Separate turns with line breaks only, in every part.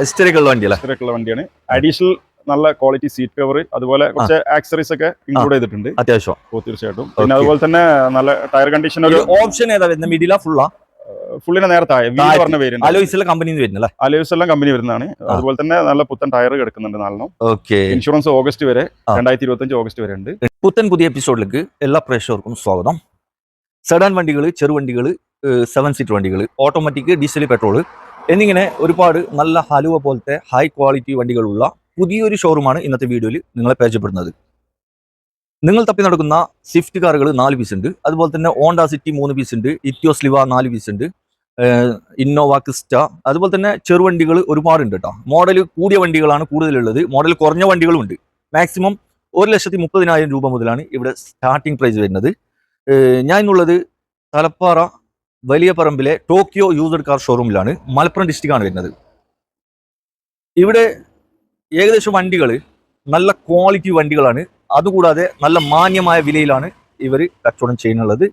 ഹിസ്റ്ററിക്കുള്ള
വണ്ടിയാണ്. അഡീഷണൽ നല്ല quality seat cover അതുപോലെ കുറച്ച് ആക്സറീസ് ഒക്കെ ഇൻക്ലൂഡ് ചെയ്തിട്ടുണ്ട്.
അത്യാവശ്യം.
തീർച്ചയായിട്ടും. പിന്നെ അതുപോലെ തന്നെ നല്ല ടയർ കണ്ടീഷൻ ഒരു
ഓപ്ഷൻ ഏതാ വരുന്നത്? മിഡിലാ ഫുള്ളാ
ഫുള്ളിനെ
നേരത്തെ.
പറഞ്ഞ
വരുന്നല്ലേ?
അലോയ്സ് എല്ലാം കമ്പനി വരുന്നതാണ്. അതുപോലെ തന്നെ നല്ല പുത്തൻ ടയർ കിടക്കുന്നുണ്ട് നാലെണ്ണം.
ഓക്കെ
ഇൻഷുറൻസ് ഓഗസ്റ്റ് വരെ. രണ്ടായിരത്തി ഇരുപത്തി അഞ്ച് ഓഗസ്റ്റ് വരെ ഉണ്ട്.
പുത്തൻ പുതിയ എപ്പിസോഡിലേക്ക് എല്ലാ പ്രേക്ഷകർക്കും സ്വാഗതം. സെഡാൻ വണ്ടികൾ ചെറുവണ്ടികൾ സെവൻ സീറ്റ് വണ്ടികൾ ഓട്ടോമാറ്റിക് ഡീസൽ പെട്രോൾ എന്നിങ്ങനെ ഒരുപാട് നല്ല ഹലുവ പോലത്തെ ഹൈ ക്വാളിറ്റി വണ്ടികളുള്ള പുതിയൊരു ഷോറൂമാണ് ഇന്നത്തെ വീഡിയോയിൽ നിങ്ങളെ പരിചയപ്പെടുന്നത്. നിങ്ങൾ തപ്പി നടക്കുന്ന സ്വിഫ്റ്റ് കാറുകൾ നാല് പീസ് ഉണ്ട്. അതുപോലെ തന്നെ ഓണ്ട സിറ്റി മൂന്ന് പീസ് ഉണ്ട്. ഇറ്റിയോസ് ലിവ നാല് പീസ് ഉണ്ട്. ഇന്നോവ ക്രിസ്റ്റ അതുപോലെ തന്നെ ചെറുവണ്ടികൾ ഒരുപാടുണ്ട് കേട്ടോ മോഡൽ കൂടിയ വണ്ടികളാണ് കൂടുതലുള്ളത്. മോഡൽ കുറഞ്ഞ വണ്ടികളും ഉണ്ട്. മാക്സിമം ഒരു ലക്ഷത്തി മുപ്പതിനായിരം രൂപ മുതലാണ് ഇവിടെ സ്റ്റാർട്ടിംഗ് പ്രൈസ് വരുന്നത്. ഞാൻ ഇന്നുള്ളത് തലപ്പാറ വലിയ പറമ്പിലെ ടോക്കിയോ യൂസ്ഡ് കാർ ഷോറൂമിലാണ് മലപ്പുറം ഡിസ്ട്രിക്റ്റ് ആണ് വരുന്നത്. ഇവിടെ ഏകദേശം വണ്ടികൾ നല്ല ക്വാളിറ്റി വണ്ടികളാണ്. അതുകൂടാതെ നല്ല മാന്യമായ വിലയിലാണ് ഇവർ കച്ചവടം ചെയ്യുന്നുള്ളത്.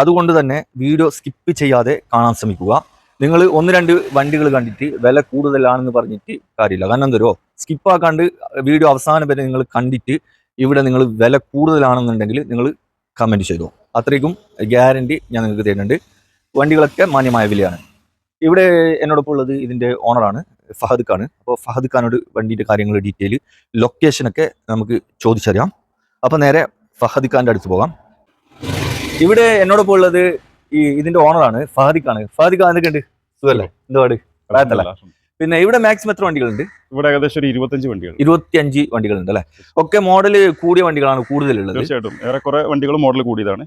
അതുകൊണ്ട് തന്നെ വീഡിയോ സ്കിപ്പ് ചെയ്യാതെ കാണാൻ ശ്രമിക്കുക. നിങ്ങൾ ഒന്ന് രണ്ട് വണ്ടികൾ കണ്ടിട്ട് വില കൂടുതലാണെന്ന് പറഞ്ഞിട്ട് കാര്യമില്ല. കാരണം എന്തോ സ്കിപ്പാക്കാണ്ട് വീഡിയോ അവസാനം വരെ നിങ്ങൾ കണ്ടിട്ട് ഇവിടെ നിങ്ങൾ വില കൂടുതലാണെന്നുണ്ടെങ്കിൽ നിങ്ങൾ കമന്റ് ചെയ്തു. അത്രയ്ക്കും ഗ്യാരണ്ടി ഞാൻ നിങ്ങൾക്ക് തരുന്നുണ്ട്. വണ്ടികളൊക്കെ മാന്യമായ വിലയാണ്. ഇവിടെ എന്നോടൊപ്പം ഉള്ളത് ഇതിന്റെ ഓണറാണ് ഫഹദ് ഖാൻ. അപ്പോൾ ഫഹദ് ഖാനോട് വണ്ടിയുടെ കാര്യങ്ങൾ ഡീറ്റെയിൽ ലൊക്കേഷനൊക്കെ നമുക്ക് ചോദിച്ചറിയാം. അപ്പോൾ നേരെ ഫഹദ് ഖാന്റെ അടുത്ത് പോകാം. ഇവിടെ എന്നോടൊപ്പം ഉള്ളത് ഈ ഇതിന്റെ ഓണറാണ് ഫഹദ് ഖാൻ. ഫഹദ് ഖാൻ എന്തൊക്കെയുണ്ട്? സുഖല്ലേ എന്തുപാട്? പ്രായത്തല്ല. പിന്നെ ഇവിടെ മാക്സിമം എത്ര വണ്ടികളുണ്ട്?
ഇവിടെ ഏകദേശം ഒരു ഇരുപത്തഞ്ച് വണ്ടികൾ
ഇരുപത്തിയഞ്ച് വണ്ടികളുണ്ട് അല്ലെ? ഒക്കെ മോഡൽ കൂടിയ വണ്ടികളാണ് കൂടുതലുള്ളത്.
തീർച്ചയായിട്ടും. ഏറെക്കുറെ വണ്ടികൾ മോഡൽ കൂടിയതാണ്.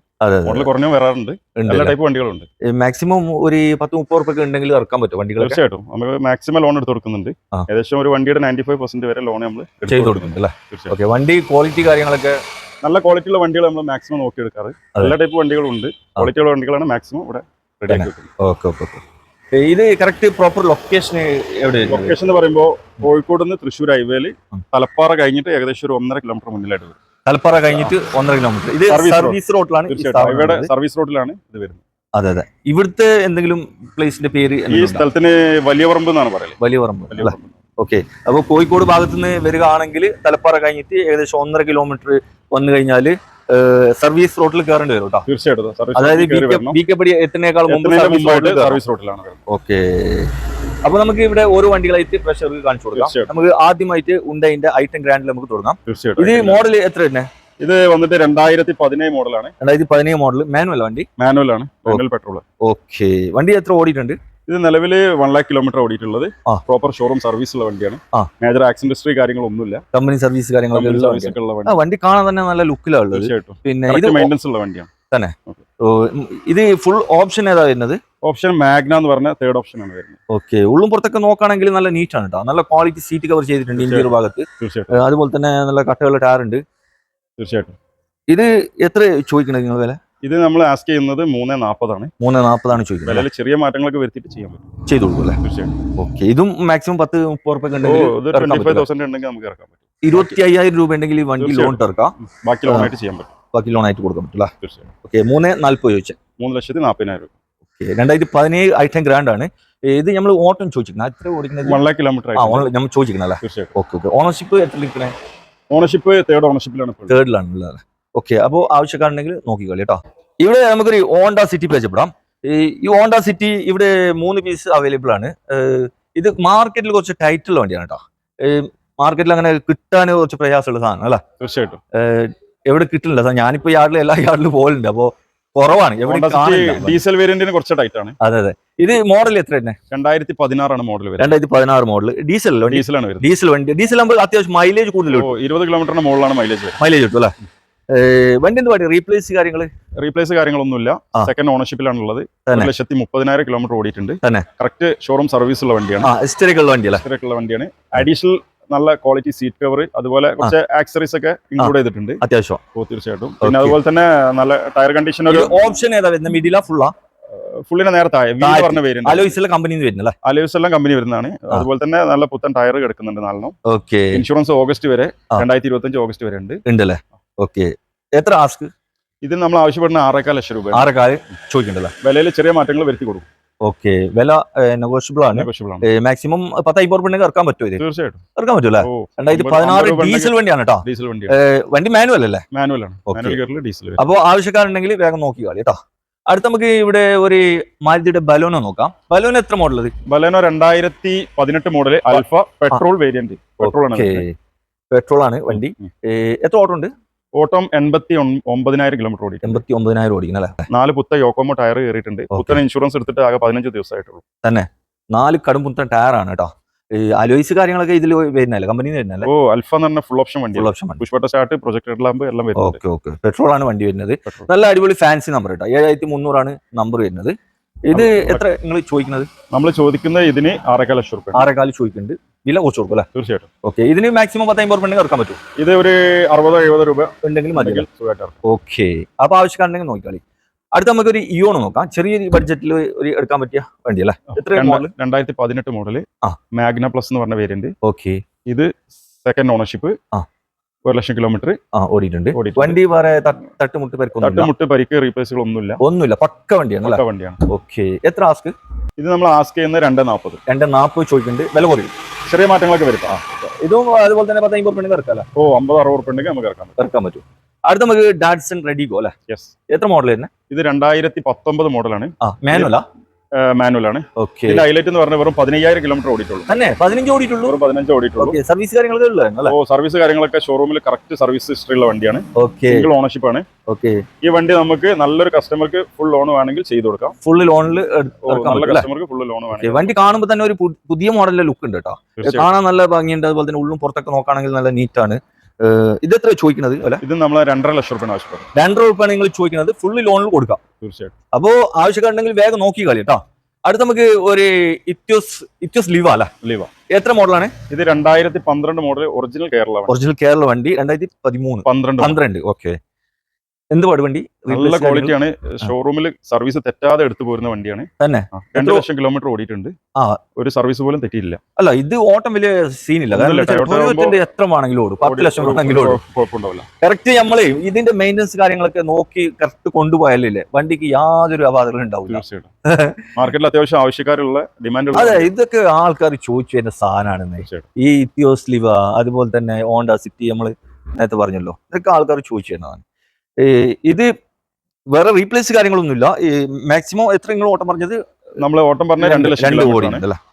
മോഡൽ കുറഞ്ഞ വരാറുണ്ട്. എല്ലാ ടൈപ്പ് വണ്ടികളുണ്ട്.
മാക്സിമം ഒരു പത്ത് മുപ്പത് ഉറുപ്പൊക്കെ ഉണ്ടെങ്കിൽ ഇറക്കാൻ പറ്റും വണ്ടികൾ
തീർച്ചയായിട്ടും. നമ്മൾ മാക്സിമം ലോൺ എടുത്ത് കൊടുക്കുന്നുണ്ട്. ഏകദേശം ഒരു വണ്ടിയുടെ നയന്റി ഫൈവ് പെർസെന്റ് വരെ ലോൺ നമ്മൾ
ചെയ്ത് കൊടുക്കുന്നുണ്ട്. അല്ലേ? ഓക്കെ വണ്ടി ക്വാളിറ്റി കാര്യങ്ങളൊക്കെ?
നല്ല ക്വാളിറ്റിയുള്ള വണ്ടികൾ നമ്മൾ മാക്സിമം നോക്കി എടുക്കാറ്
നല്ല
എല്ലാ ടൈപ്പ് വണ്ടികളുണ്ട് ക്വാളിറ്റിയുള്ള വണ്ടികളാണ് മാക്സിമം ഇവിടെ റെഡി ആക്കി വെക്കുന്നത്.
ഓക്കെ ഓക്കെ ഓക്കെ ഇത് കറക്റ്റ് പ്രോപ്പർ ലൊക്കേഷൻ എവിടെ
ലൊക്കേഷൻ എന്ന് പറയുമ്പോൾ കോഴിക്കോട് നിന്ന് തൃശ്ശൂർ ഹൈവേയിൽ തലപ്പാറ കഴിഞ്ഞിട്ട് ഏകദേശം ഒരു ഒന്നര കിലോമീറ്റർ മുന്നിലായിട്ട് വരും.
തലപ്പാറ കഴിഞ്ഞിട്ട് ഒന്നര കിലോമീറ്റർ ഇത് സർവീസ് റോഡിലാണ്
ഹൈവേയുടെ സർവീസ് റോഡിലാണ് ഇത് വരുന്നത്.
അതെ അതെ. ഇവിടുത്തെ എന്തെങ്കിലും പ്ലേസിന്റെ പേര്
ഈ? സ്ഥലത്തിന് വലിയ പറമ്പ് എന്നാണ് പറയുന്നത്.
വലിയ പറമ്പ് ഓക്കെ അപ്പോൾ കോഴിക്കോട് ഭാഗത്ത് നിന്ന് വരികയാണെങ്കിൽ തലപ്പാറ കഴിഞ്ഞിട്ട് ഏകദേശം ഒന്നര കിലോമീറ്റർ വന്നു കഴിഞ്ഞാൽ സർവീസ് റോഡിൽ കയറേണ്ടി വരും കേട്ടോ.
തീർച്ചയായിട്ടും.
അതായത് ബി കെ പടി എത്തുന്നേക്കാൾ സർവീസ്
മുമ്പായിട്ട് സർവീസ് റോഡിലാണ് വരുന്നത്
ഓക്കെ. അപ്പൊ നമുക്ക് ഇവിടെ ഓരോ വണ്ടികളായിട്ട് പ്രഷർ കാണിച്ചു കൊടുക്കാം.
തീർച്ചയായിട്ടും.
നമുക്ക് ആദ്യമായിട്ട് ഉണ്ടതിന്റെ ഐറ്റം ഗ്രാൻഡിൽ നമുക്ക് തുടങ്ങാം. ഇത് മോഡൽ എത്ര തന്നെ
ഇത് വന്നിട്ട് രണ്ടായിരത്തി പതിനേഴ് മോഡലാണ്
രണ്ടായിരത്തി പതിനേഴ് മോഡൽ മാനുവൽ വണ്ടി?
മാനുവൽ ആണ്. Petrol
okay. വണ്ടി എത്ര ഓടിയിട്ടുണ്ട്?
ഇത് നിലവിൽ വൺ ലാക്ക് കിലോമീറ്റർ ഓടിയിട്ടുള്ളത്. പ്രോപ്പർ ഷോറൂം സർവീസ് ഉള്ള വണ്ടിയാണ്. മേജർ ആക്സിഡൻസ്ട്രി കാര്യങ്ങളൊന്നുമില്ല.
കമ്പനി സർവീസ് കാര്യങ്ങളൊക്കെ
വണ്ടി
കാണാൻ തന്നെ നല്ല ലുക്കിലാണ് ഉള്ളത്.
തീർച്ചയായിട്ടും.
പിന്നെ ഇത്
കറക്റ്റ് ഉള്ള വണ്ടിയാണ്.
തന്നെ. ഇത് ഫുൾ ഓപ്ഷൻ ഏതാ വരുന്നത്?
ഓപ്ഷൻ മാഗ്ന എന്ന് പറഞ്ഞ തേർഡ് ഓപ്ഷൻ ആണ് വരുന്നത്.
ഓക്കെ ഉള്ളും പുറത്തൊക്കെ നോക്കുകയാണെങ്കിൽ നല്ല നീറ്റ് ആണ് കേട്ടോ നല്ല ക്വാളിറ്റി സീറ്റ് കവർ ചെയ്തിട്ടുണ്ട് ഇന്റീരിയർ ഭാഗത്ത്.
തീർച്ചയായിട്ടും.
അതുപോലെ തന്നെ നല്ല കട്ടകളുടെ ടയർ ഉണ്ട്.
തീർച്ചയായിട്ടും.
ഇത് എത്ര ചോദിക്കണത് നിങ്ങൾ വില?
ഇത് നമ്മൾ ആസ്ക് ചെയ്യുന്നത് മൂന്ന് നാൽപ്പതാണ്
മൂന്ന് നാൽപ്പതാണ് ചോദിക്കുന്നത്
വിലയിൽ ചെറിയ മാറ്റങ്ങളൊക്കെ വരുത്തിയിട്ട് ചെയ്യാൻ പറ്റും.
ചെയ്തു കൊടുക്കും അല്ലേ?
തീർച്ചയായിട്ടും.
ഓക്കെ. ഇതും മാക്സിമം പത്ത് മുപ്പത് റുപ്യ
ട്വന്റി ഫൈവ് തൗസൻഡ് ഉണ്ടെങ്കിൽ നമുക്ക് ഇറക്കാൻ പറ്റും.
ഇരുപത്തി അയ്യായിരം രൂപ ഉണ്ടെങ്കിൽ ഈ വണ്ടി ലോൺ
തീർച്ചയായിട്ടും.
ഇറക്കാം
ബാക്കി ലോൺ ആയിട്ട് ചെയ്യാൻ പറ്റും.
ബാക്കി ലോൺ ആയിട്ട് കൊടുക്കാൻ പറ്റില്ല
തീർച്ചയായും
ഓക്കെ മൂന്ന് നാൽപ്പത് ചോദിച്ചാൽ
മൂന്ന് ലക്ഷത്തി നാൽപ്പതിനായിരം രൂപ.
ഓക്കെ രണ്ടായിരത്തി പതിനേഴ് ഐറ്റം ഗ്രാൻഡ് ആണ്. ഇത് നമ്മൾ ഓട്ടം ചോദിക്കുന്നത് എത്ര ഓടിക്കുന്നത്?
വൺ ലാക്ക് കിലോമീറ്റർ
നമ്മൾ ചോദിക്കുന്നത് അല്ലേ?
തീർച്ചയായിട്ടും.
Okay okay. ഓണർഷിപ്പ് എത്ര
ഓണർഷിപ്പ് തേർഡ് ഓണർഷിപ്പിലാണ്
തേർഡിലാണ് ഓക്കെ അപ്പോൾ ആവശ്യക്കാരുണ്ടെങ്കിൽ നോക്കിക്കോളി കേട്ടോ. ഇവിടെ നമുക്കൊരു ഓണ്ട സിറ്റി പരിചയപ്പെടാം. ഈ ഈ ഓണ്ട സിറ്റി ഇവിടെ മൂന്ന് പീസ് അവൈലബിൾ ആണ്. ഇത് മാർക്കറ്റിൽ കുറച്ച് ടൈറ്റുള്ള വണ്ടിയാണ് കേട്ടോ. മാർക്കറ്റിൽ അങ്ങനെ കിട്ടാൻ കുറച്ച് പ്രയാസമുള്ള സാധനം അല്ല?
തീർച്ചയായിട്ടും.
എവിടെ കിട്ടുന്നില്ല. സാർ ഞാനിപ്പോ യാർഡിൽ എല്ലാ യാർഡിലും പോലുണ്ട് അപ്പോ കുറവാണ്.
ഡീസൽ വേരിയന്റിന് കുറച്ച് ടൈറ്റ് ആണ്.
അതെ അതെ. ഇത് മോഡൽ എത്ര തന്നെ
രണ്ടായിരത്തി പതിനാറാണ് മോഡൽ വരുന്നത്
രണ്ടായിരത്തി പതിനാറ് മോഡൽ ഡീസൽ
ഡീസലാണ്
ഡീസൽ വണ്ടി. ഡീസൽ ആകുമ്പോൾ അത്യാവശ്യം മൈലേജ് കൂടുതൽ
ഇരുപത് കിലോമീറ്ററിന് മോഡലാണ് മൈലേജ്
മൈലേജ് കിട്ടും അല്ലേ? വണ്ടി എന്ത് പാടി റീപ്ലേസ് കാര്യങ്ങൾ
റീപ്ലേസ് കാര്യങ്ങളൊന്നുമില്ല. സെക്കൻഡ് ഓണർഷിപ്പിലാണ് ഉള്ളത് ഒരു. ലക്ഷത്തി മുപ്പതിനായിരം കിലോമീറ്റർ ഓടിയിട്ടുണ്ട്. കറക്റ്റ് ഷോറൂം സർവീസ് ഉള്ള വണ്ടിയാണ്.
ഹിസ്റ്ററിക്കുള്ള വണ്ടി
ഹിസ്റ്ററിക്കുള്ള വണ്ടിയാണ്. അഡീഷണൽ നല്ല ക്വാളിറ്റി സീറ്റ് കവർ അതുപോലെ കുറച്ച് ആക്സറീസ് ഒക്കെ ഇൻക്ലൂഡ് ചെയ്തിട്ടുണ്ട്.
അത്യാവശ്യം.
തീർച്ചയായിട്ടും. പിന്നെ അതുപോലെ തന്നെ നല്ല ടയർ കണ്ടീഷൻ ഒരു
ഓപ്ഷൻ ഏതാ വരുന്നത് മിഡില ഫുള്ളാ
ഫുള്ളിനെ
നേരത്തെ.
പറഞ്ഞ പേരുണ്ട്
അലോയിസിലെ കമ്പനിന്ന് വരുന്നല്ലേ?
അലോയ്സ് എല്ലാം കമ്പനി വരുന്നതാണ് അതുപോലെ തന്നെ നല്ല പുത്തൻ ടയർ കിടക്കുന്നുണ്ട് നാലെണ്ണം. ഇൻഷുറൻസ് ഓഗസ്റ്റ് വരെ. രണ്ടായിരത്തി ഇരുപത്തി അഞ്ച് ഓഗസ്റ്റ് വരെ ഉണ്ട്.
ഉണ്ടല്ലേ? ഓക്കെ. എത്ര ആസ്ക്?
ഇതിന് നമ്മൾ ആവശ്യപ്പെടുന്ന ആറേക്കാൽ ലക്ഷം രൂപ
ആറേക്കാൽ ചോദിക്കണ്ടല്ലോ?
വിലയിൽ ചെറിയ മാറ്റങ്ങൾ വരുത്തി കൊടുക്കും.
ഓക്കെ. വില നെഗോഷ്യബിൾ ആണ്. മാക്സിമം പത്ത് അയ്പത് ഉണ്ടെങ്കിൽ ഇറക്കാൻ പറ്റുമോ ഇത്?
തീർച്ചയായിട്ടും.
ഇറക്കാൻ പറ്റൂല
ഓ
രണ്ടായിരത്തി പതിനാറ് ഡീസൽ വണ്ടിയാണ് കേട്ടോ.
ഡീസൽ വണ്ടി
വണ്ടി മാനുവൽ അല്ലേ?
മാനുവൽ ആണ്. ഡീസൽ
അപ്പോൾ ആവശ്യക്കാരുണ്ടെങ്കിൽ വേഗം നോക്കി കളി കേട്ടോ. അടുത്ത നമുക്ക് ഇവിടെ ഒരു മാരുതിയുടെ ബലോനോ നോക്കാം. ബലോനോ എത്ര മോഡൽ ഇത്
ബലോനോ രണ്ടായിരത്തി പതിനെട്ട് model Alpha petrol variant petrol ആണ്.
പെട്രോൾ ആണ് വണ്ടി. എത്ര ഓട്ടം ഉണ്ട്?
ഓട്ടം എൺപത്തി ഒമ്പതിനായിരം കിലോമീറ്റർ ഓടി
എൺപത്തി ഒമ്പതിനായിരം ഓടിക്കും അല്ലേ?
നാല് പുത്ത യോക്കോമോ ടയർ കയറിയിട്ടുണ്ട്. പുത്തൻ ഇൻഷുറൻസ് എടുത്തിട്ട് ആകെ പതിനഞ്ച് ദിവസമായിട്ടുള്ളൂ തന്നെ.
നാല് കടുംപുത്തൻ ടയർ ആണ് കേട്ടോ. ഈ അലോയ്സ് കാര്യങ്ങളൊക്കെ ഇതിൽ വരുന്നല്ലേ കമ്പനിയിൽ വരുന്നല്ലേ
ഓ അൽഫ എന്ന് പറഞ്ഞ ഫുൾ ഓപ്ഷൻ
വണ്ടി
ഫുൾ
ഓപ്ഷൻ വണ്ടി.
പുഷ്പട്ട സ്റ്റാർട്ട് പ്രൊജക്ട് ലാമ്പ് എല്ലാം വരുന്നുണ്ട്.
Okay okay. പെട്രോൾ ആണ് വണ്ടി വരുന്നത്. നല്ല അടിപൊളി ഫാൻസി നമ്പർ കേട്ടോ. ഏഴായിരത്തി മുന്നൂറാണ് നമ്പർ വരുന്നത്. ഇത് എത്ര? നിങ്ങൾ ചോദിക്കുന്നത്?
നമ്മൾ ചോദിക്കുന്നത് ഇതിന് ആറേക്കാൽ ലക്ഷം റുപ്യ.
ആറേകാൽ ചോദിക്കുന്നുണ്ട്. വില കുറച്ച് കൊടുക്കും അല്ലേ?
തീർച്ചയായിട്ടും.
ഓക്കെ. ഇതിന് മാക്സിമം പത്ത് അമ്പത് ഉണ്ടെങ്കിൽ ഇറക്കാൻ പറ്റും
ഇത് ഒരു അറുപതോ എഴുപതോ രൂപ
ഉണ്ടെങ്കിൽ മതി. ഓക്കെ. അപ്പൊ ആവശ്യക്കാരുണ്ടെങ്കിൽ നോക്കിക്കളി. അടുത്ത നമുക്ക് ഒരു ഇയോൺ നോക്കാം. ചെറിയൊരു ബഡ്ജറ്റിൽ ഒരു എടുക്കാൻ പറ്റിയ വണ്ടി അല്ലേ? എത്ര മോഡൽ
രണ്ടായിരത്തി പതിനെട്ട് മോഡൽ
ആ.
മാഗ്ന പ്ലസ് എന്ന് പറഞ്ഞ വേരിയന്റ്
ഓക്കെ.
ഇത് സെക്കൻഡ് ഓണർഷിപ്പ്
ആ.
ഒരു ലക്ഷം കിലോമീറ്റർ
ആ ഓടിയിട്ടുണ്ട്. വണ്ടി വേറെ തട്ട്- തട്ടുമുട്ട് പരിക്ക്
തട്ടുമുട്ട് പരിക്ക് റീപ്ലേസുകൾ ഒന്നുമില്ല.
ഒന്നുമില്ല പക്ക വണ്ടിയാണ്
പക്ക വണ്ടിയാണ്.
ഓക്കെ. എത്ര ആസ്ക്?
ഇത് നമ്മൾ ആസ്ക് ചെയ്യുന്നത് രണ്ട് നാൽപ്പത്.
രണ്ട് നാൽപ്പത് ചോദിക്കുന്നുണ്ട്. വില കുറയും.
ചെറിയ മാറ്റങ്ങളൊക്കെ വരും
ഇതും അതുപോലെ തന്നെ പത്ത് അമ്പത് ഉണ്ടെങ്കിൽ ഇറക്കാം
ഓ അമ്പത് അറുപത് ഉണ്ടെങ്കിൽ നമുക്ക് ഇറക്കാം.
ഇറക്കാൻ പറ്റും. അടുത്ത നമുക്ക് ഡാഡ്സൺ റെഡിഗോ അല്ലേ?
യെസ്
എത്ര മോഡൽ തന്നെ
ഇത് രണ്ടായിരത്തി പത്തൊമ്പത് മോഡലാണ്
ആ മാനുവലാ
മാനുവൽ ആണ്
ഓക്കെ.
ഇതിന്റെ ഹൈലൈറ്റ് എന്ന് പറഞ്ഞാൽ വെറും പതിനയ്യായിരം കിലോമീറ്റർ ഓടിയിട്ടുള്ളൂ.
തന്നെ? പതിനഞ്ച് ഓടിയിട്ടുള്ളൂ?
വെറും പതിനഞ്ച് ഓടിയിട്ടുള്ളൂ.
സർവീസ് കാര്യങ്ങളൊക്കെ
ഓ സർവീസ് കാര്യങ്ങളൊക്കെ ഷോറൂമിൽ കറക്റ്റ് സർവീസ് ഹിസ്റ്ററി ഉള്ള വണ്ടിയാണ്.
ഓക്കെ.
സിംഗിൾ ഓണർഷിപ്പ് ആണ്.
ഓക്കെ.
ഈ വണ്ടി നമുക്ക് നല്ലൊരു കസ്റ്റമർക്ക് ഫുൾ ലോൺ വേണമെങ്കിൽ ചെയ്തു കൊടുക്കാം.
ഫുൾ ലോണിൽ
നല്ല കസ്റ്റമർക്ക് ഫുൾ ലോൺ വേണമെങ്കിൽ.
വണ്ടി കാണുമ്പോൾ തന്നെ ഒരു പുതിയ മോഡലിലെ ലുക്ക് ഉണ്ട് കേട്ടോ. കാണാൻ നല്ല ഭംഗിയുണ്ട് അതുപോലെ തന്നെ ഉള്ളും പുറത്തൊക്കെ നോക്കുകയാണെങ്കിൽ നല്ല നീറ്റാണ് ഇത് എത്ര ചോദിക്കുന്നത് അല്ലെ
ഇത് നമ്മൾ രണ്ടര ലക്ഷം രൂപ ആവശ്യപ്പെടും
രണ്ടര രൂപയാണ് നിങ്ങൾ ചോദിക്കുന്നത് ഫുള്ള് ലോണിൽ കൊടുക്കാം.
തീർച്ചയായിട്ടും.
അപ്പോ ആവശ്യക്കാരുണ്ടെങ്കിൽ വേഗം നോക്കി കളി കേട്ടോ അടുത്ത നമുക്ക് ഒരു ഇത്യോസ് ഇത്യോസ് ലിവ അല്ല?
ലീവ.
എത്ര മോഡലാണ്?
ഇത് രണ്ടായിരത്തി പന്ത്രണ്ട് model original Kerala.
Original Kerala വണ്ടി രണ്ടായിരത്തി പതിമൂന്ന്.
പന്ത്രണ്ട്.
പന്ത്രണ്ട് ഓക്കെ എന്ത് വണ്ടി?
നല്ല ക്വാളിറ്റിയാണ് ഷോറൂമിൽ സർവീസ് തെറ്റാതെ എടുത്തു പോരുന്ന വണ്ടിയാണ്.
തന്നെ?
രണ്ടു ലക്ഷം കിലോമീറ്റർ ഓടിയിട്ടുണ്ട്.
ആ.
ഒരു സർവീസ് പോലും തെറ്റിയില്ല
അല്ല ഇത് ഓട്ടം വലിയ സീനില്ല എത്ര വേണമെങ്കിലും ഓടും. പത്ത് ലക്ഷം ഓടും കറക്റ്റ് നമ്മളെ ഇതിന്റെ മെയിന്റനൻസ് കാര്യങ്ങളൊക്കെ നോക്കി കറക്റ്റ് കൊണ്ടുപോയാലേ വണ്ടിക്ക് യാതൊരു അപാധകളും ഉണ്ടാവില്ല.
മാർക്കറ്റിൽ അത്യാവശ്യം ആവശ്യക്കാരുള്ള ഡിമാൻഡ്
അതെ ഇതൊക്കെ ആൾക്കാർ ചോദിച്ചു എന്റെ
സാധനമാണ്
ഈ ഇത്തിയോസ്ലിവ അതുപോലെ തന്നെ ഹോണ്ട സിറ്റി നമ്മൾ നേരത്തെ പറഞ്ഞല്ലോ. ഇതൊക്കെ ആൾക്കാർ ചോദിച്ചു ഈ ഇത് വേറെ റീപ്ലേസ് കാര്യങ്ങളൊന്നുമില്ല. ഈ മാക്സിമം എത്ര നിങ്ങൾ ഓട്ടം പറഞ്ഞത്
നമ്മൾ ഓട്ടം പറഞ്ഞ രണ്ട് ലക്ഷം
രണ്ട് കോടി.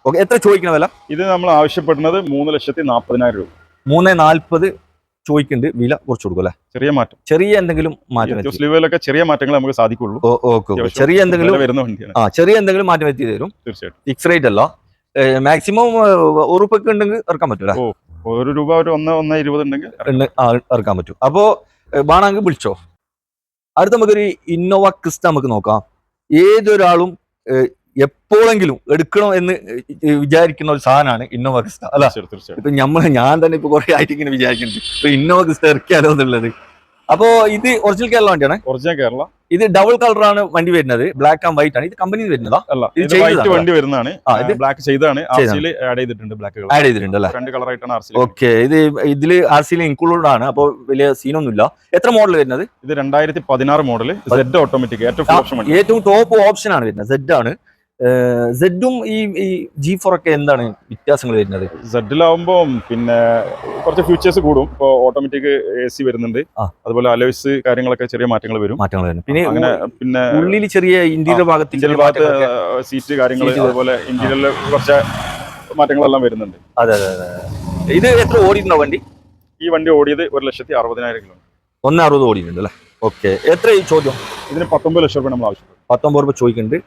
ഓക്കെ എത്ര ചോദിക്കണ വില
ഇത് നമ്മൾ ആവശ്യപ്പെടുന്നത് മൂന്ന് ലക്ഷത്തി നാൽപ്പതിനായിരം രൂപ.
മൂന്ന് നാൽപ്പത് ചോദിക്കുന്നുണ്ട്. വില കുറച്ച് കൊടുക്കും അല്ലേ?
ചെറിയ മാറ്റം.
ചെറിയ എന്തെങ്കിലും മാറ്റം
സ്ലീവിലൊക്കെ ചെറിയ മാറ്റങ്ങൾ നമുക്ക് സാധിക്കുള്ളൂ.
ഓക്കെ ചെറിയ എന്തെങ്കിലും
വരുന്ന വണ്ടിയാണ്.
ആ ചെറിയ എന്തെങ്കിലും മാറ്റം വരുത്തി തരും.
തീർച്ചയായിട്ടും.
ഫിക്സ് റേറ്റ് അല്ല. മാക്സിമം ഉറുപ്പൊക്കെ ഉണ്ടെങ്കിൽ ഇറക്കാൻ പറ്റൂല
ഒരു രൂപ ഒരു ഒന്ന് ഒന്ന് ഇരുപത് ഉണ്ടെങ്കിൽ
ഇറക്കാൻ പറ്റും. അപ്പോ ബാണാങ്ക് വിളിച്ചോ. അടുത്ത നമുക്കൊരു ഇന്നോവ ക്രിസ്റ്റ നമുക്ക് നോക്കാം. ഏതൊരാളും എപ്പോഴെങ്കിലും എടുക്കണം എന്ന് വിചാരിക്കുന്ന ഒരു സാധനമാണ് ഇന്നോവ ക്രിസ്റ്റ. അല്ല ഇപ്പൊ നമ്മൾ ഞാൻ തന്നെ ഇപ്പൊ കുറെ ആയിട്ട് ഇങ്ങനെ വിചാരിക്കുന്നുണ്ട്. ഇപ്പൊ ഇന്നോവ ക്രിസ്റ്റ ഇറക്കിയാലോ എന്നുള്ളത്. അപ്പോ ഇത് ഒറിജിനൽ കേരള വണ്ടിയാണ്?
ഒറിജിനൽ കേരള.
ഇത് ഡബിൾ കളറാണ് വണ്ടി വരുന്നത്. ബ്ലാക്ക് ആൻഡ് വൈറ്റ് ആണ്. ഇത് കമ്പനി വരുന്നതാ.
അല്ല
ഇത്
വൈറ്റ് വണ്ടി വരുന്നതാണ്.
ഇത്
ബ്ലാക്ക് ചെയ്താണ് ആഡ് ചെയ്തിട്ടുണ്ട് ബ്ലാക്ക് കളർ
ആഡ് ചെയ്തിട്ടുണ്ട് അല്ലേ?
രണ്ട് കളർ ആയിട്ടാണ് ആർ സിയിൽ
ഓക്കെ ഇത് ഇതിൽ ആർ സിയിൽ ഇൻക്ലൂഡ് ആണ്. അപ്പോൾ വലിയ സീനൊന്നുമില്ല എത്ര മോഡൽ വരുന്നത്?
ഇത് രണ്ടായിരത്തി പതിനാറ് മോഡൽ സെഡ് ഓട്ടോമാറ്റിക് ഏറ്റവും
ഏറ്റവും ടോപ്പ് ഓപ്ഷൻ ആണ് വരുന്നത്. സെഡ് ആണ്. സെഡും ഈ ഈ ജി ഫോർ ഒക്കെ എന്താണ് വ്യത്യാസങ്ങൾ വരുന്നത്?
സെഡിലാവുമ്പോ പിന്നെ കുറച്ച് ഫീച്ചേഴ്സ് കൂടും. ഇപ്പോൾ ഓട്ടോമാറ്റിക് എ സി വരുന്നുണ്ട്. അതുപോലെ അലോയ്സ് കാര്യങ്ങളൊക്കെ ചെറിയ മാറ്റങ്ങൾ വരും.
മാറ്റങ്ങൾ വരും പിന്നെ
അങ്ങനെ പിന്നെ
ഉള്ളിൽ ചെറിയ ഇന്റീരിയർ ഭാഗത്ത്
ഭാഗത്ത് സീറ്റ് കാര്യങ്ങൾ അതുപോലെ ഇന്റീരിയറിൽ കുറച്ച് മാറ്റങ്ങളെല്ലാം വരുന്നുണ്ട്.
അതെ അതെ അതെ ഇത് എത്ര ഓടിയിട്ടുണ്ടോ വണ്ടി?
ഈ വണ്ടി ഓടിയത് ഒരു ലക്ഷത്തി അറുപതിനായിരം കിലോമീറ്റർ.
ഒന്ന് അറുപത് ഓടിയിട്ടുണ്ട് അല്ലേ? ഓക്കെ. എത്ര ഈ ചോദ്യം?
ഇതിന് പത്തൊമ്പത് ലക്ഷം രൂപ നമ്മൾ ആവശ്യപ്പെടും
പത്തൊമ്പത് രൂപ ചോദിക്കുന്നുണ്ട്.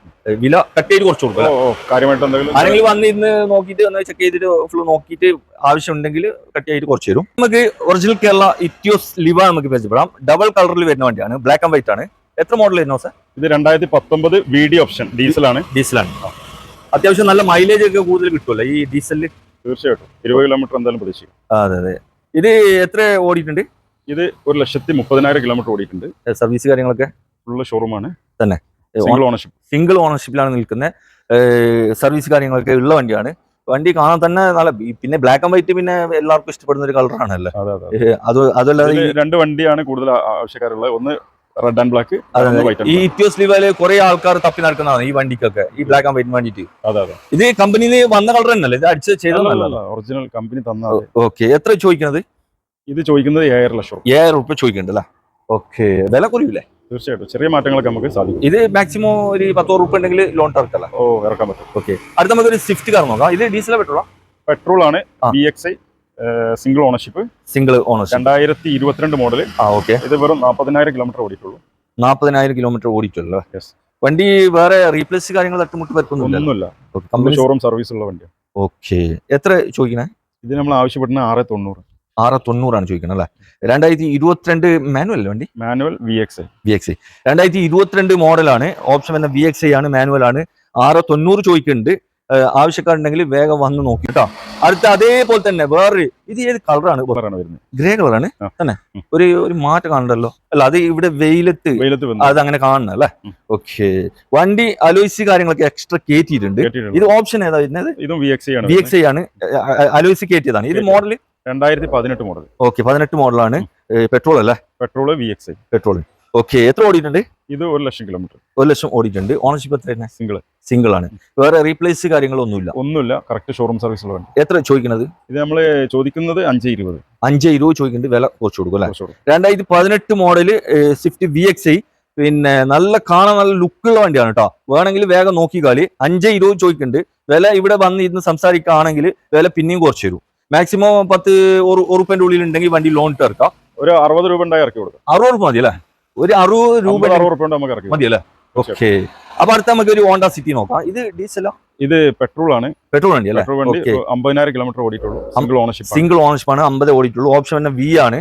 വില കട്ട് ചെയ്ത് കുറച്ച് കൊടുക്കും
ഓ ഓ കാര്യമായിട്ട് എന്തെങ്കിലും
ആരെങ്കിലും വന്ന് ഇന്ന് നോക്കിയിട്ട് ഒന്ന് ചെക്ക് ചെയ്തിട്ട് ഫുൾ നോക്കിയിട്ട് ആവശ്യം ഉണ്ടെങ്കിൽ കട്ട് ചെയ്തിട്ട് കുറച്ച് തരും. നമുക്ക് ഒറിജിനൽ കേരള ഇറ്റിയോസ് ലിവ നമുക്ക് പരിചയപ്പെടാം. ഡബിൾ കളറിൽ വരുന്ന വണ്ടിയാണ്. ബ്ലാക്ക് ആൻഡ് വൈറ്റ് ആണ്. എത്ര മോഡൽ വരുന്നോ സാർ
ഇത് രണ്ടായിരത്തി പത്തൊമ്പത് വി ഡി ഓപ്ഷൻ ഡീസലാണ്
ഡീസലാണ് അത്യാവശ്യം നല്ല മൈലേജ് ഒക്കെ കൂടുതൽ കിട്ടുമല്ലോ ഈ ഡീസലിൽ
തീർച്ചയായിട്ടും. ഇരുപത് കിലോമീറ്റർ എന്തായാലും പ്രതീക്ഷിക്കും.
അതെ അതെ. ഇത് എത്ര ഓടിയിട്ടുണ്ട്?
ഇത് ഒരു ലക്ഷത്തി മുപ്പതിനായിരം കിലോമീറ്റർ ഓടിയിട്ടുണ്ട്.
സർവീസ് കാര്യങ്ങളൊക്കെ?
ഫുള്ള് ഷോറൂമാണ്
തന്നെ.
സിംഗിൾ ഓണർഷിപ്പ്
സിംഗിൾ ഓണർഷിപ്പിലാണ് നിൽക്കുന്നത്. സർവീസ് കാര്യങ്ങളൊക്കെ ഉള്ള വണ്ടിയാണ്. വണ്ടി കാണാൻ തന്നെ നല്ല പിന്നെ ബ്ലാക്ക് ആൻഡ് വൈറ്റ് പിന്നെ എല്ലാവർക്കും ഇഷ്ടപ്പെടുന്ന ഒരു കളറാണല്ലോ
അതെ
അതല്ലാതെ
രണ്ട് വണ്ടിയാണ് കൂടുതൽ ആവശ്യക്കാരുള്ളത്. ഒന്ന് റെഡ് ആൻഡ് ബ്ലാക്ക്
ഈ ഇറ്റിയോസ് ലിവയിൽ കുറെ ആൾക്കാർ തപ്പി നടക്കുന്നതാണ് ഈ വണ്ടിക്കൊക്കെ. ഈ ബ്ലാക്ക് ആൻഡ് വൈറ്റ് വേണ്ടിട്ട് ഇത് കമ്പനിയിൽ വന്ന കളർ തന്നെയല്ലേ? ഇത് അടിച്ച് ചെയ്തതല്ല
ഒറിജിനൽ കമ്പനി തന്ന.
ഓക്കെ എത്ര ചോദിക്കുന്നത്
ഇത് ചോദിക്കുന്നത് ഏഴര ലക്ഷം.
ഏഴായിരം റുപ്യ ചോദിക്കണ്ടല്ലേ? ഓക്കെ വില കുറയൂലേ?
തീർച്ചയായിട്ടും. ചെറിയ മാറ്റങ്ങളൊക്കെ നമുക്ക് സാധിക്കും.
ഇത് മാക്സിമം ഒരു പത്തോ റുപ്യ ഉണ്ടെങ്കിൽ ലോൺ ഇറക്കല്ല
ഓ ഇറക്കാൻ പറ്റും.
ഓക്കെ അടുത്ത നമുക്ക് ഒരു സ്വിഫ്റ്റ് കാർ നോക്കാം. ഇത് ഡീസൽ പെട്രോളാ
പെട്രോൾ ആണ്. B X I single ownership
single ownership
രണ്ടായിരത്തി ഇരുപത്തിരണ്ട് മോഡൽ
ആ ഓക്കെ
ഇത് വെറും നാൽപ്പതിനായിരം കിലോമീറ്റർ ഓടിയിട്ടുള്ളൂ.
നാൽപ്പതിനായിരം കിലോമീറ്റർ ഓടിയിട്ടുള്ളൂ
യെസ്
വണ്ടി വേറെ റീപ്ലേസ് കാര്യങ്ങൾ തട്ടുമുട്ട് പറ്റുന്നില്ല
ഷോറൂം സർവീസ് ഉള്ള വണ്ടിയാണ്
ഓക്കെ എത്ര ചോദിക്കണേ?
ഇത് നമ്മൾ ആവശ്യപ്പെടുന്ന ആറ് തൊണ്ണൂറ്.
ആറ് തൊണ്ണൂറാണ് ചോദിക്കണം അല്ലേ? രണ്ടായിരത്തി ഇരുപത്തിരണ്ട് മാനുവൽ വണ്ടി?
Manual V X
V X രണ്ടായിരത്തി ഇരുപത്തിരണ്ട് മോഡലാണ് ഓപ്ഷൻ വന്ന വി എക്സ് ആണ് മാനുവൽ ആണ്. ആറ് തൊണ്ണൂറ് ചോദിക്കുന്നുണ്ട്. ആവശ്യക്കാരുണ്ടെങ്കിൽ വേഗം വന്ന് നോക്കി കേട്ടോ. അടുത്ത അതേപോലെ തന്നെ വേറൊരു ഇത് ഏത് കളറാണ് ഗ്രേ കളറാണ്. തന്നെ? ഒരു ഒരു മാറ്റം കാണണ്ടല്ലോ? അല്ല അത് ഇവിടെ വെയിലത്ത് അത് അങ്ങനെ കാണണം അല്ലേ. ഓക്കെ വണ്ടി അലോയ്സി കാര്യങ്ങളൊക്കെ എക്സ്ട്രാ കയറ്റിയിട്ടുണ്ട് ഇത് ഓപ്ഷൻ ഏതാ വരുന്നത്?
ഇതും വി എക്സ് ഐ ആണ്
അലോയ്സി കയറ്റിയതാണ് ഇത് മോഡൽ
രണ്ടായിരത്തി പതിനെട്ട് മോഡൽ
ഓക്കെ പതിനെട്ട് മോഡലാണ് പെട്രോൾ അല്ലേ?
Petrol V X I
petrol okay എത്ര ഓടിയിട്ടുണ്ട്?
ഇത് ഒരു ലക്ഷം കിലോമീറ്റർ.
ഒരു ലക്ഷം ഓടിയിട്ടുണ്ട്. ഓണർഷിപ്പ് എത്ര
സിംഗിൾ
സിംഗിൾ ആണ്. വേറെ റീപ്ലേസ് കാര്യങ്ങളൊന്നുമില്ല.
ഒന്നുമില്ല. കറക്റ്റ് ഷോറൂം സർവീസ് വണ്ടി.
എത്ര ചോദിക്കുന്നത്?
ഇത് നമ്മൾ ചോദിക്കുന്നത് അഞ്ച് ഇരുപത്.
അഞ്ച് ഇരുപത് ചോദിക്കുന്നുണ്ട് വില കുറച്ച് കൊടുക്കും അല്ലേ. രണ്ടായിരത്തി പതിനെട്ട് model Swift V X I പിന്നെ നല്ല കാണാൻ നല്ല ലുക്കുള്ള വണ്ടിയാണ് കേട്ടോ വേണമെങ്കിൽ വേഗം നോക്കിക്കാളി അഞ്ച് ഇരുപത് ചോദിക്കുന്നുണ്ട്. വില ഇവിടെ വന്ന് ഇരുന്ന് സംസാരിക്കുകയാണെങ്കിൽ വില പിന്നെയും കുറച്ച് തരും മാക്സിമം പത്ത് ഒരു ഉറുപ്പിന്റെ ഉള്ളിൽ ഉണ്ടെങ്കിൽ വണ്ടി ലോൺ ഇട്ട് ഇറക്കാം.
ഒരു അറുപത് രൂപ ഉണ്ടായി ഇറക്കി കൊടുക്കാം.
അറുപത് രൂപ മതി അല്ലേ? ഒരു അറുപത് രൂപ
മതിയല്ലേ നമുക്ക് ഇറക്കി കൊടുക്കാം.
മതി അല്ലേ ഓക്കെ അപ്പൊ അടുത്ത നമുക്ക് ഒരു ഹോണ്ട സിറ്റി നോക്കാം. ഇത് ഡീസലോ?
ഇത് പെട്രോൾ ആണ്.
പെട്രോൾ വണ്ടി അല്ലേ?
പെട്രോൾ വണ്ടി അമ്പതിനായിരം കിലോമീറ്റർ ഓടിയിട്ടുള്ളൂ. സിംഗിൾ ഓണർഷിപ്പ്
സിംഗിൾ ഓണർഷിപ്പ് ആണ് അമ്പത് ഓടിയിട്ടുള്ളൂ. ഓപ്ഷൻ തന്നെ വി ആണ്.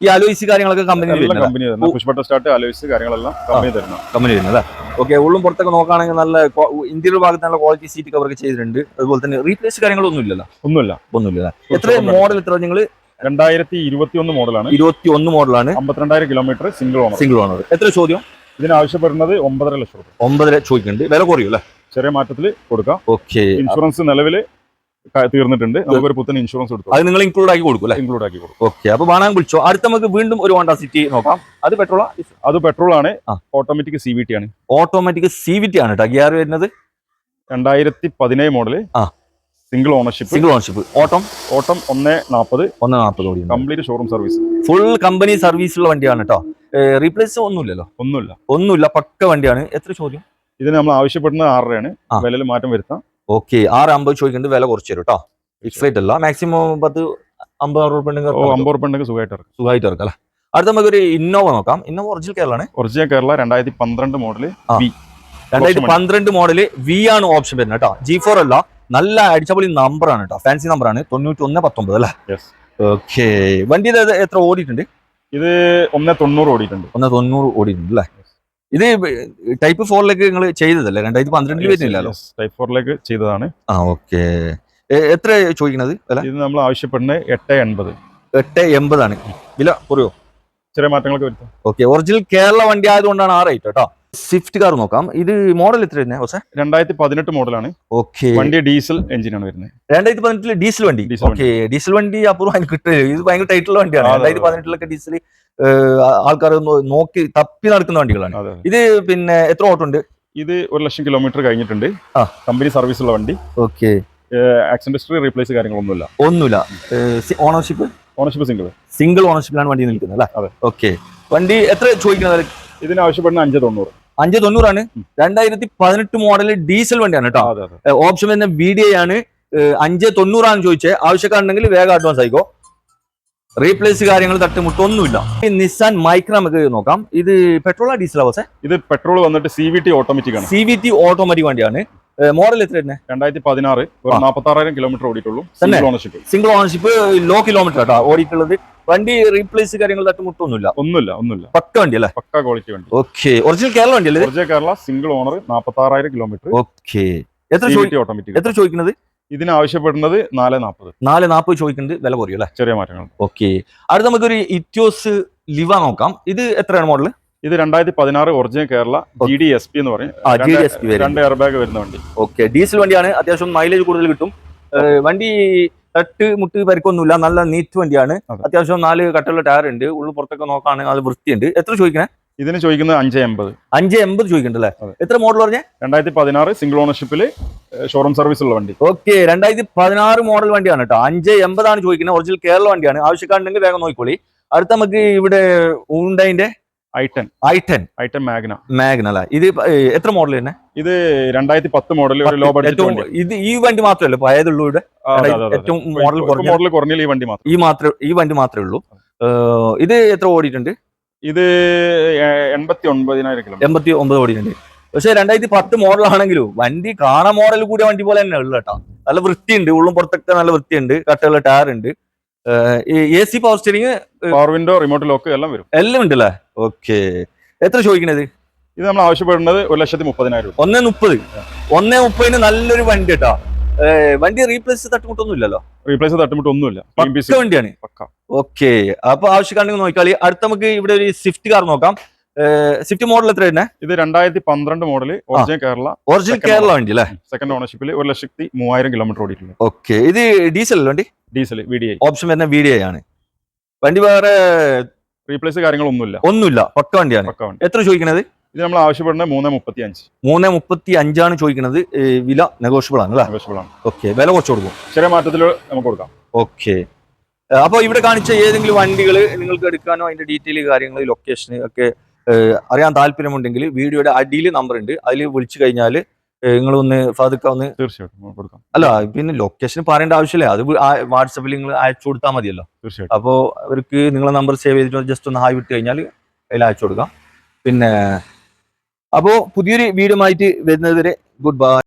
ഈ അലോയിസ് കാര്യങ്ങളൊക്കെ കമ്പനി
സ്റ്റാർട്ട് അലോയിസ് കാര്യങ്ങളെല്ലാം കമ്പനി തരുന്ന
കമ്പനി വരുന്നത് അല്ലേ? ഓക്കെ ഉള്ളും പുറത്തൊക്കെ നോക്കുകയാണെങ്കിൽ നല്ല ഇന്ത്യയുടെ ഭാഗത്ത് നല്ല ക്വാളിറ്റി സീറ്റ് കവർ ചെയ്തിട്ടുണ്ട്. അതുപോലെ തന്നെ റീപ്ലേസ് കാര്യങ്ങളൊന്നും ഇല്ലല്ലോ?
ഒന്നുമില്ല.
ഒന്നുമില്ല എത്ര മോഡൽ എത്ര നിങ്ങൾ
രണ്ടായിരത്തി ഇരുപത്തി ഒന്ന് മോഡലാണ്.
ഇരുപത്തി ഒന്ന് മോഡലാണ്.
അമ്പത്തിരണ്ടായിരം kilometre single owner
single owner എത്ര ചോദ്യം?
ഇതിന് ആവശ്യപ്പെടുന്നത് ഒമ്പതര ലക്ഷം രൂപ.
ഒമ്പതര ചോദിക്കുന്നുണ്ട്. വില കുറയും അല്ലേ
ചെറിയ മാറ്റത്തിൽ കൊടുക്കാം.
ഓക്കെ.
ഇൻഷുറൻസ് നിലവിൽ തീർന്നിട്ടുണ്ട്. നമുക്കൊരു പുത്തൻ ഇൻഷുറൻസ് കൊടുക്കും
അത് നിങ്ങൾ ഇൻക്ലൂഡ് ആക്കി കൊടുക്കും
ഇൻക്ലൂഡ് ആക്കി കൊടുക്കും.
ഓക്കെ. അപ്പൊ വാണാൻ വിളിച്ചോ. അടുത്ത നമുക്ക് വീണ്ടും ഒരു ഹോണ്ട സിറ്റി നോക്കാം. അത് പെട്രോൾ
അത് പെട്രോൾ ആണ്. ഓട്ടോമാറ്റിക് സി വി ടി ആണ്.
ഓട്ടോമാറ്റിക് സി വി ടി ആണ് കേട്ടോ ഗിയർ വരുന്നത്?
രണ്ടായിരത്തി പതിനേഴ് മോഡൽ
ആ.
സിംഗിൾ ഓണർഷിപ്പ്
സിംഗിൾ ഓണർഷിപ്പ് ഓട്ടം
ഓട്ടം ഒന്ന് നാൽപ്പത്
ഒന്ന് നാൽപ്പത്
complete showroom service
full company service ഉള്ള വണ്ടിയാണ് കേട്ടോ റീപ്ലേസ് ഒന്നുമില്ലല്ലോ?
ഒന്നുമില്ല.
ഒന്നുമില്ല പക്ക വണ്ടിയാണ്. എത്ര ചോദ്യം?
ഇതിന് നമ്മൾ ആവശ്യപ്പെടുന്നത് ആറരയാണ്. വിലയിൽ മാറ്റം വരുത്താം.
ഓക്കെ ആറ് അമ്പത് ചോദിക്കുന്നുണ്ട് വില കുറച്ച് തരും കേട്ടോ ഫിക്സ് റേറ്റ് അല്ല. മാക്സിമം പത്ത് അമ്പത് അറുപത് ഉണ്ടെങ്കിൽ
അമ്പത് റുപ്യ ഉണ്ടെങ്കിൽ സുഖമായിട്ട് ഇറക്കും
സുഖമായിട്ട് ഇറക്കാം അല്ലേ? അടുത്ത നമുക്ക് ഒരു ഇന്നോവ നോക്കാം. ഇന്നോവ ഒറിജിനൽ കേരളമാണ്
ഒറിജിനൽ കേരള രണ്ടായിരത്തി പന്ത്രണ്ട്
മോഡൽ
വി
രണ്ടായിരത്തി പന്ത്രണ്ട് മോഡൽ വി ആണ് ഓപ്ഷൻ വരുന്നത് കേട്ടോ ജി ഫോർ അല്ല. നല്ല അടിച്ചപൊളി നമ്പർ ആണ് കേട്ടോ ഫാൻസി നമ്പർ ആണ്. തൊണ്ണൂറ്റി ഒന്ന് പത്തൊമ്പത് അല്ലേ? ഓക്കെ വണ്ടി ഇത് എത്ര ഓടിയിട്ടുണ്ട്?
ഇത് ഒന്ന് തൊണ്ണൂറ് ഓടിയിട്ടുണ്ട്.
ഒന്ന് തൊണ്ണൂറ് ഓടിയിട്ടുണ്ട് അല്ലേ? ഇത് ടൈപ്പ് ഫോറിലേക്ക് നിങ്ങൾ ചെയ്തതല്ലേ? രണ്ടായിരത്തി പന്ത്രണ്ടിൽ വരുന്നില്ലല്ലോ?
ടൈപ്പ് ഫോറിലേക്ക് ചെയ്തതാണ്.
ആ ഓക്കെ എത്ര ചോദിക്കണത്
ഇത് നമ്മൾ ആവശ്യപ്പെടുന്നത് എട്ട് എൺപത്.
എട്ട് എൺപതാണ് വില കുറയോ?
ചെറിയ മാറ്റങ്ങളൊക്കെ വരുത്തും.
ഓക്കെ ഒറിജിനൽ കേരള വണ്ടി ആയതുകൊണ്ടാണ് ആ റേറ്റ് കേട്ടോ സ്വിഫ്റ്റ് കാർ നോക്കാം. ഇത് മോഡൽ എത്ര വരുന്നത്
രണ്ടായിരത്തി പതിനെട്ട് മോഡലാണ്
ഓക്കെ.
വണ്ടി ഡീസൽ എഞ്ചിനാണ് വരുന്നത്.
രണ്ടായിരത്തി പതിനെട്ടിൽ ഡീസൽ വണ്ടി. ഓക്കെ. ഡീസൽ വണ്ടി അപ്പുറം അതിന് കിട്ടില്ല ഇത് ഭയങ്കര ടൈറ്റുള്ള വണ്ടിയാണ്. രണ്ടായിരത്തി പതിനെട്ടിലൊക്കെ ഡീസൽ ആൾക്കാർ നോക്കി തപ്പി നടക്കുന്ന വണ്ടികളാണ്. ഇത് പിന്നെ എത്ര ഓട്ടോ ഉണ്ട്?
ഇത് ഒരു ലക്ഷം കിലോമീറ്റർ കഴിഞ്ഞിട്ടുണ്ട്. കമ്പനി സർവീസ് ഉള്ള വണ്ടി.
ഓക്കെ.
ആക്സിഡന്റ് ഹിസ്റ്ററി റീപ്ലേസ് കാര്യങ്ങളൊന്നുമില്ല.
ഒന്നുമില്ല. ഓണർഷിപ്പ്
ഓണർഷിപ്പ് സിംഗിൾ
സിംഗിൾ ഓണർഷിപ്പിലാണ് വണ്ടി നിൽക്കുന്നത് അല്ലേ. ഓക്കെ. വണ്ടി എത്ര ചോദിക്കുന്നത്?
ഇതിന് ആവശ്യപ്പെടുന്ന അഞ്ച് തൊണ്ണൂറ്.
അഞ്ച് തൊണ്ണൂറാണ്. രണ്ടായിരത്തി പതിനെട്ട് മോഡൽ ഡീസൽ വണ്ടിയാണ് കേട്ടോ. ഓപ്ഷൻ വരുന്ന വി ഡി ആണ് അഞ്ച് തൊണ്ണൂറാണ് ചോദിച്ചത്. ആവശ്യക്കാരുണ്ടെങ്കിൽ വേഗം അഡ്വാൻസ് ആയിക്കോ. റീപ്ലേസ് കാര്യങ്ങൾ തട്ടുമുട്ടൊന്നുമില്ല ഈ നിസാൻ മൈക്ര നമുക്ക് നോക്കാം. ഇത് പെട്രോളാ ഡീസലാ ബസ്?
ഇത് പെട്രോൾ വന്നിട്ട് സി വി ടി ഓട്ടോമാറ്റിക് ആണ്.
സി വി ടി ഓട്ടോമാറ്റിക് വണ്ടിയാണ്. മോഡൽ എത്ര തന്നെ
രണ്ടായിരത്തി പതിനാറ് ഒരു നാൽപ്പത്തി ആറായിരം kilometre ഓടിയിട്ടുള്ളൂ single ownership
single ownership low kilometre കേട്ടോ ഓടിയിട്ടുള്ളത്. വണ്ടി റീപ്ലേസ് കാര്യങ്ങൾ തട്ടുമുട്ടൊന്നുമില്ല
ഒന്നുമില്ല ഒന്നുമില്ല.
പക്ക വണ്ടി അല്ലേ
പക്ക ക്വാളിറ്റി വണ്ടി.
ഓക്കെ ഒറിജിനൽ കേരള വണ്ടി അല്ലേ
ഒറിജിനൽ കേരള സിംഗിൾ ഓണർ നാൽപ്പത്തി ആറായിരം കിലോമീറ്റർ
ഓക്കെ എത്ര
ഓട്ടോമാറ്റിക്
എത്ര ചോദിക്കുന്നത്?
ഇതിന് ആവശ്യപ്പെടുന്നത് നാല് നാൽപ്പത്
നാല് നാൽപ്പത് ചോദിക്കുന്നുണ്ട് വില കുറയും അല്ലേ?
ചെറിയ മാറ്റങ്ങൾ
ഓക്കെ അടുത്ത നമുക്കൊരു ഇറ്റോസ് ലിവ നോക്കാം. ഇത് എത്രയാണ് മോഡൽ
ഇത് രണ്ടായിരത്തി പതിനാറ് original Kerala G D S P എന്ന് പറയും. രണ്ട് എയർ ബാഗ് വരുന്ന. വണ്ടി.
ഓക്കെ ഡീസൽ വണ്ടിയാണ്. അത്യാവശ്യം മൈലേജ് കൂടുതൽ കിട്ടും. വണ്ടി തട്ട് മുട്ട് പരിക്കൊന്നുമില്ല. നല്ല നീറ്റ് വണ്ടിയാണ്.
അതെ.
അത്യാവശ്യം നാല് കട്ടുള്ള ടയർ ഉണ്ട്. ഉള്ളു പുറത്തൊക്കെ നോക്കുകയാണെങ്കിൽ അത് വൃത്തിയുണ്ട്. എത്ര ചോദിക്കണേ?
ഇതിന് ചോദിക്കുന്നത് അഞ്ച് എൺപത്.
അഞ്ച് എൺപത് ചോദിക്കണ്ടല്ലേ? എത്ര മോഡൽ പറഞ്ഞേ?
രണ്ടായിരത്തി പതിനാറ് സിംഗിൾ ഓണർഷിപ്പിൽ ഷോറൂം സർവീസ് ഉള്ള വണ്ടി.
ഓക്കെ രണ്ടായിരത്തി പതിനാറ് മോഡൽ വണ്ടിയാണ് കേട്ടോ അഞ്ച് എൺപതാണ് ചോദിക്കുന്നത്. ഒറിജിനൽ കേരള വണ്ടിയാണ്. ആവശ്യക്കാരുണ്ടെങ്കിൽ വേഗം നോക്കിക്കോളി. അടുത്ത നമുക്ക് ഇവിടെ ഊണ്ടൈന്റെ
i ten
i ten
i ten Magna
Magna അല്ല? ഇത് എത്ര മോഡൽ തന്നെ?
ഇത് രണ്ടായിരത്തി പത്ത് മോഡൽ ഒരു ലോ ബഡ്ജറ്റ്
ഇത് ഈ വണ്ടി മാത്രമല്ല? പഴയതുള്ളൂ ഇവിടെ? ഏറ്റവും മോഡൽ
മോഡൽ കുറഞ്ഞ ഈ വണ്ടി മാത്രം.
ഈ മാത്രം ഈ വണ്ടി മാത്രമേ ഉള്ളൂ. ഇത് എത്ര ഓടിയിട്ടുണ്ട്?
ഇത് എൺപത്തി ഒൻപതിനായിരം കിലോ
എൺപത്തി ഒമ്പത് ഓടിയിട്ടുണ്ട്. പക്ഷെ രണ്ടായിരത്തി പത്ത് മോഡൽ ആണെങ്കിലും വണ്ടി കാണാൻ മോഡൽ കൂടിയ വണ്ടി പോലെ തന്നെ ഉള്ളു കേട്ടോ. നല്ല വൃത്തിയുണ്ട്. ഉള്ളും പുറത്തൊക്കെ നല്ല വൃത്തിയുണ്ട്. കട്ടുള്ള ടയർ ഉണ്ട്. A C power steering
power window remote lock എല്ലാം വരും.
എല്ലാം ഉണ്ടല്ലേ? ഓക്കെ എത്ര ചോദിക്കണത്?
ഇത് നമ്മൾ ആവശ്യപ്പെടുന്നത് ഒരു ലക്ഷത്തി മുപ്പതിനായിരം
ഒന്നേ മുപ്പത്. ഒന്നേ മുപ്പതിന് നല്ലൊരു വണ്ടി കേട്ടോ വണ്ടി റീപ്ലേസ് തട്ടുമുട്ടൊന്നും ഇല്ലല്ലോ
റീപ്ലേസ്
തട്ടുമുട്ടൊന്നുമില്ല വണ്ടിയാണ്. ഓക്കെ അപ്പൊ ആവശ്യക്കാണെങ്കിൽ നോക്കിയാൽ അടുത്ത നമുക്ക് ഇവിടെ ഒരു സ്വിഫ്റ്റ് കാർ നോക്കാം. സ്വിഫ്റ്റ് മോഡൽ എത്ര വരുന്നത്
ഇത് രണ്ടായിരത്തി പന്ത്രണ്ട് model original Kerala
original Kerala വണ്ടി അല്ലേ?
സെക്കൻഡ് ഓണർഷിപ്പിൽ ഒരു ലക്ഷത്തി മൂവായിരം കിലോമീറ്റർ ഓടിയിട്ടുണ്ട്
ഓക്കെ ഇത് ഡീസൽ അല്ല വണ്ടി?
Diesel V D I
option വരുന്ന വി ഡി ഐ ആണ്. വണ്ടി വേറെ
റീപ്ലേസ് കാര്യങ്ങളൊന്നുമില്ല.
ഒന്നുമില്ല. പക്ക വണ്ടിയാണ്.
പക്ക വണ്ടി.
എത്ര ചോദിക്കണത്?
ഇത് നമ്മൾ ആവശ്യപ്പെടുന്നത് മൂന്ന് മുപ്പത്തി അഞ്ച്
മൂന്ന് മുപ്പത്തി അഞ്ചാണ് ചോദിക്കുന്നത് വില നെഗോഷ്യബിൾ ആണ് അല്ലേ?
അവൈലബിൾ ആണ്.
ഓക്കെ വില കുറച്ച് കൊടുക്കും.
ചെറിയ മാറ്റത്തിൽ നമുക്ക് കൊടുക്കാം.
ഓക്കെ അപ്പോൾ ഇവിടെ കാണിച്ച ഏതെങ്കിലും വണ്ടികൾ നിങ്ങൾക്ക് എടുക്കാനോ അതിന്റെ ഡീറ്റെയിൽ കാര്യങ്ങൾ ലൊക്കേഷൻ ഒക്കെ അറിയാൻ താല്പര്യമുണ്ടെങ്കിൽ വീഡിയോയുടെ അടിയിൽ നമ്പർ ഉണ്ട്. അതിൽ വിളിച്ചു കഴിഞ്ഞാൽ നിങ്ങളൊന്ന് ഫാദുക്ക ഒന്ന്
തീർച്ചയായിട്ടും കൊടുക്കാം.
അല്ല പിന്നെ ലൊക്കേഷൻ പറയേണ്ട ആവശ്യമില്ല. അത് വാട്സപ്പിൽ നിങ്ങൾ അയച്ചു കൊടുത്താൽ മതിയല്ലോ.
തീർച്ചയായിട്ടും.
അപ്പോൾ അവർക്ക് നിങ്ങളെ നമ്പർ സേവ് ചെയ്തിട്ട് ജസ്റ്റ് ഒന്ന് ഹായ് വിട്ട് കഴിഞ്ഞാൽ അതിൽ അയച്ചു കൊടുക്കാം. പിന്നെ അപ്പോൾ പുതിയൊരു വീഡിയോ ആയിട്ട് വരുന്നതുവരെ ഗുഡ് ബൈ